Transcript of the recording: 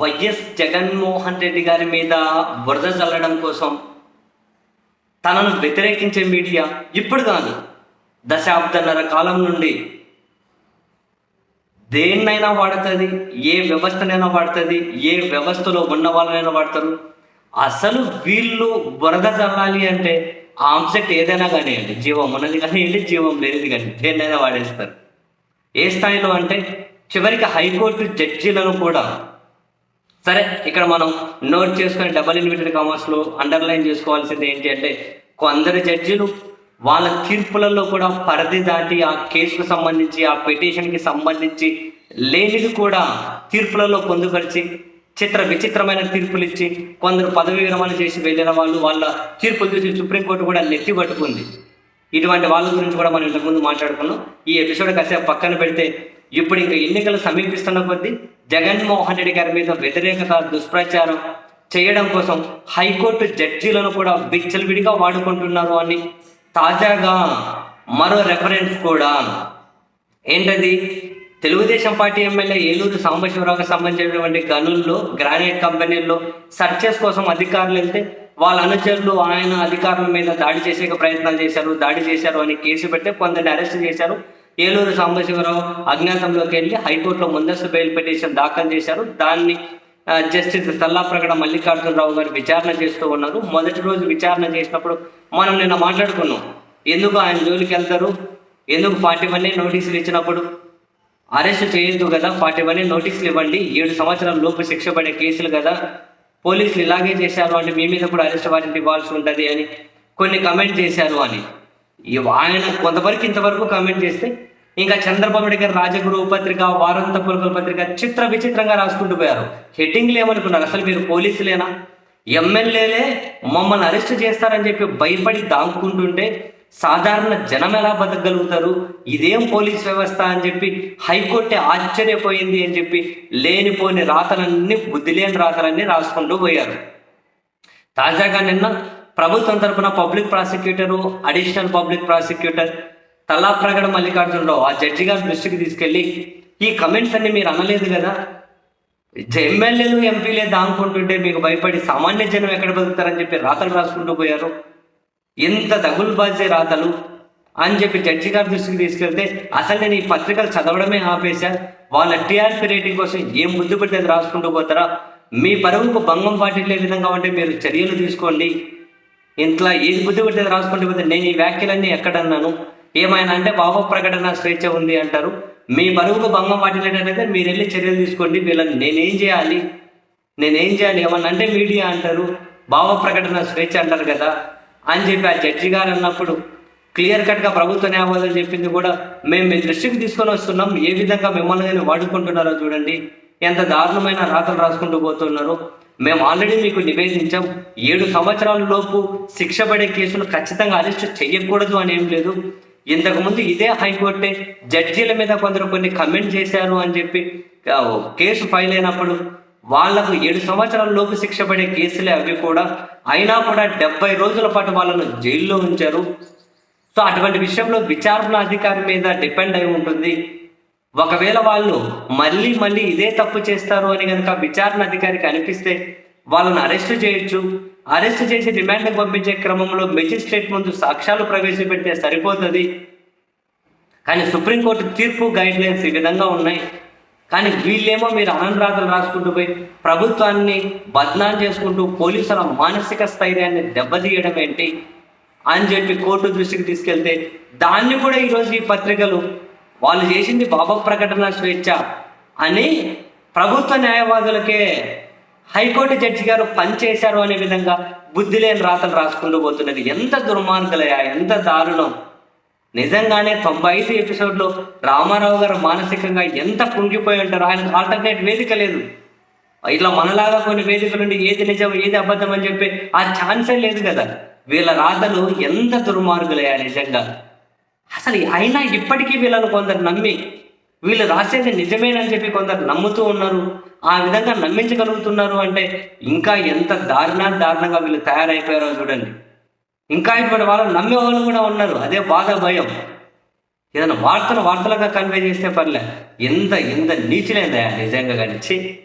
YS Jaganmohan Reddy గారి మీద బురద చల్లడం కోసం తనను వ్యతిరేకించే మీడియా ఇప్పుడు కాదు దశాబ్దన్నర కాలం నుండి దేన్నైనా వాడుతుంది ఏ వ్యవస్థనైనా వాడుతుంది ఏ వ్యవస్థలో ఉన్న వాళ్ళనైనా వాడతారు. అసలు వీళ్ళు బురద చల్లాలి అంటే ఆ ఆబ్జెక్ట్ ఏదైనా కానివ్వండి జీవం ఉన్నది కానివ్వండి జీవం లేనిది కానీ దేన్నైనా వాడేస్తారు. ఏ స్థాయిలో అంటే చివరికి హైకోర్టు జడ్జీలను కూడా సరే ఇక్కడ మనం నోట్ చేసుకునే డబల్ ఇన్విటెడ్ కామర్స్లో అండర్లైన్ చేసుకోవాల్సింది ఏంటి అంటే కొందరు జడ్జిలు వాళ్ళ తీర్పులలో కూడా పరిధి దాటి ఆ కేసుకు సంబంధించి ఆ పిటిషన్కి సంబంధించి లేనిది కూడా తీర్పులలో పొందుపరిచి చిత్ర విచిత్రమైన తీర్పులు ఇచ్చి కొందరు పదవి విరమణ చేసి వెళ్ళిన వాళ్ళు వాళ్ళ తీర్పులు చూసి సుప్రీంకోర్టు కూడా నెత్తి పట్టుకుంది. ఇటువంటి వాళ్ళ గురించి కూడా మనం ఇంతకుముందు మాట్లాడుకున్నాం. ఈ ఎపిసోడ్ కాసేపు పక్కన పెడితే ఇప్పుడు ఇంకా ఎన్నికలు సమీపిస్తున్న కొద్దీ జగన్మోహన్ రెడ్డి గారి మీద వ్యతిరేకత దుష్ప్రచారం చేయడం కోసం హైకోర్టు జడ్జీలను కూడా విచ్చలవిడిగా వాడుకుంటున్నారు అని తాజాగా మరో రెఫరెన్స్ కూడా. ఏంటది? తెలుగుదేశం పార్టీ ఎమ్మెల్యే ఏలూరు సాంబశివరావుకి సంబంధించినటువంటి గనుల్లో గ్రానైట్ కంపెనీల్లో సర్చెస్ కోసం అధికారులు వెళ్తే వాళ్ళ అనుచరులు ఆయన అధికారుల మీద దాడి చేసే ప్రయత్నాలు చేశారు దాడి చేశారు అని కేసు పెట్టి కొందరిని అరెస్ట్ చేశారు. ఏలూరు సాంబశివరావు అజ్ఞాతంలోకి వెళ్ళి హైకోర్టులో ముందస్తు బెయిల్ పిటిషన్ దాఖలు చేశారు. దాన్ని జస్టిస్ తల్లాప్రగడ మల్లికార్జునరావు గారు విచారణ చేస్తూ ఉన్నారు. మొదటి రోజు విచారణ చేసినప్పుడు మనం నిన్న మాట్లాడుకున్నాం. ఎందుకు ఆయన జోలికి వెళ్తారు? ఎందుకు ఫార్టీ వన్ నోటీసులు ఇచ్చినప్పుడు? అరెస్ట్ చేయొద్దు కదా ఫార్టీ వన్ నోటీసులు ఇవ్వండి. ఏడు సంవత్సరాల లోపు శిక్ష పడే కేసులు కదా. పోలీసులు ఇలాగే చేశారు అంటే మీ మీద కూడా అరెస్ట్ వారెంట్ ఇవ్వాల్సి ఉంటుంది అని కొన్ని కమెంట్ చేశారు అని. ఆయన కొంతవరకు ఇంతవరకు కమెంట్ చేస్తే ఇంకా చంద్రబాబు నాయుడు గారు రాజగురు పత్రిక వారంత పులకల పత్రిక చిత్ర విచిత్రంగా రాసుకుంటూ పోయారు. హెడ్డింగ్లు ఏమనుకున్నారు అసలు మీరు పోలీసులేనా? ఎమ్మెల్యేలే మమ్మల్ని అరెస్ట్ చేస్తారని చెప్పి భయపడి దాక్కుంటుంటే సాధారణ జనం ఎలా బతకగలుగుతారు? ఇదేం పోలీస్ వ్యవస్థ అని చెప్పి హైకోర్టే ఆశ్చర్యపోయింది అని చెప్పి లేనిపోని రాతలన్నీ బుద్ధిలేని రాతలన్నీ రాసుకుంటూ పోయారు. తాజాగా నిన్న ప్రభుత్వం తరపున public prosecutor additional public prosecutor Tallapragada Mallikarjuna Rao ఆ జడ్జి గారి దృష్టికి తీసుకెళ్ళి ఈ కమెంట్స్ అన్ని మీరు అనలేదు కదా? ఎమ్మెల్యేలు ఎంపీలే దాముకుంటుంటే మీకు భయపడి సామాన్య జనం ఎక్కడ బతుకుతారని చెప్పి రాతలు రాసుకుంటూ పోయారు. ఎంత తగులుబాజే రాతలు? అని చెప్పి జడ్జి గారి దృష్టికి తీసుకెళ్తే అసలు నేను ఈ పత్రికలు చదవడమే ఆపేశా. వాళ్ళ టీఆర్పీ రేటింగ్ కోసం ఏం ముద్దు పెట్టేది రాసుకుంటూ పోతారా? మీ పరువుకు భంగం పాటించే విధంగా ఉంటే మీరు చర్యలు తీసుకోండి. ఇంట్లో ఏది బుద్ధి పెట్టేది రాసుకుంటూ పోతే నేను ఈ వ్యాఖ్యలన్నీ ఎక్కడన్నాను? ఏమైనా అంటే భావ ప్రకటన స్వేచ్ఛ ఉంది అంటారు. మీ పరువుకు భంగం పాటిల్లేటైతే మీరు వెళ్ళి చర్యలు తీసుకోండి. వీళ్ళని నేనేం చేయాలి? నేనేం చేయాలి? ఏమన్నా అంటే మీడియా అంటారు. భావ ప్రకటన స్వేచ్ఛ అంటారు కదా. అని చెప్పి ఆ జడ్జి గారు అన్నప్పుడు క్లియర్ కట్గా ప్రభుత్వ న్యాయవాదులు చెప్పింది కూడా మేము మీ దృష్టికి తీసుకొని వస్తున్నాం ఏ విధంగా మిమ్మల్ని వాడుకుంటున్నారో చూడండి. ఎంత దారుణమైన రాతలు రాసుకుంటూ పోతున్నారు. మేము ఆల్రెడీ మీకు నివేదించాం ఏడు సంవత్సరాల లోపు శిక్ష పడే కేసులు ఖచ్చితంగా అరెస్ట్ చేయకూడదు అని ఏం లేదు. ఇంతకుముందు ఇదే హైకోర్టే జడ్జీల మీద కొందరు కొన్ని కమెంట్ చేశారు అని చెప్పి కేసు ఫైల్ అయినప్పుడు వాళ్ళకు ఏడు సంవత్సరాల లోపు శిక్ష పడే కేసులే అవి కూడా. అయినా కూడా డెబ్బై రోజుల పాటు వాళ్ళను జైల్లో ఉంచారు. సో అటువంటి విషయంలో విచారణ అధికారి మీద డిపెండ్ అయి ఉంటుంది. ఒకవేళ వాళ్ళు మళ్ళీ మళ్ళీ ఇదే తప్పు చేస్తారు అని కనుక విచారణ అధికారికి అనిపిస్తే వాళ్ళని అరెస్ట్ చేయొచ్చు. అరెస్ట్ చేసి రిమాండ్కి పంపించే క్రమంలో మెజిస్ట్రేట్ ముందు సాక్ష్యాలు ప్రవేశపెడితే సరిపోతుంది. కానీ సుప్రీంకోర్టు తీర్పు గైడ్లైన్స్ ఈ విధంగా ఉన్నాయి. కానీ వీళ్ళేమో మీరు అనంతరాతలు రాసుకుంటూ పోయి ప్రభుత్వాన్ని బద్నాం చేసుకుంటూ పోలీసుల మానసిక స్థైర్యాన్ని దెబ్బతీయడం ఏంటి అని చెప్పి కోర్టు దృష్టికి తీసుకెళ్తే దాన్ని కూడా ఈరోజు ఈ పత్రికలు వాళ్ళు చేసింది బాబా ప్రకటన స్వేచ్ఛ అని ప్రభుత్వ న్యాయవాదులకే హైకోర్టు జడ్జి గారు పనిచేశారు అనే విధంగా బుద్ధి లేని రాతలు రాసుకుంటూ పోతున్నది. ఎంత దుర్మార్గులయా ఎంత దారుణం. నిజంగానే తొంభై ఐదు ఎపిసోడ్లో రామారావు గారు మానసికంగా ఎంత కుంగిపోయి ఉంటారు ఆయనకు ఆల్టర్నేట్ వేదిక లేదు. ఇట్లా మనలాగా కొన్ని వేదికలు ఉండి ఏది నిజం ఏది అబద్ధం అని చెప్పి ఆ ఛాన్సే లేదు కదా. వీళ్ళ రాతలు ఎంత దుర్మార్గులయ్యా నిజంగా. అసలు అయినా ఇప్పటికీ వీళ్ళను కొందరు నమ్మి వీళ్ళు రాసేది నిజమేనని చెప్పి కొందరు నమ్ముతూ ఉన్నారు. ఆ విధంగా నమ్మించగలుగుతున్నారు అంటే ఇంకా ఎంత దారుణా దారుణంగా వీళ్ళు తయారైపోయారో చూడండి. ఇంకా ఇటువంటి వాళ్ళు నమ్మే వాళ్ళు కూడా ఉన్నారు. అదే బాధ భయం. ఏదైనా వార్తలు వార్తలుగా కన్వే చేస్తే పర్లే. ఎంత ఎంత నీచులేదా నిజంగా కానీ ఛీ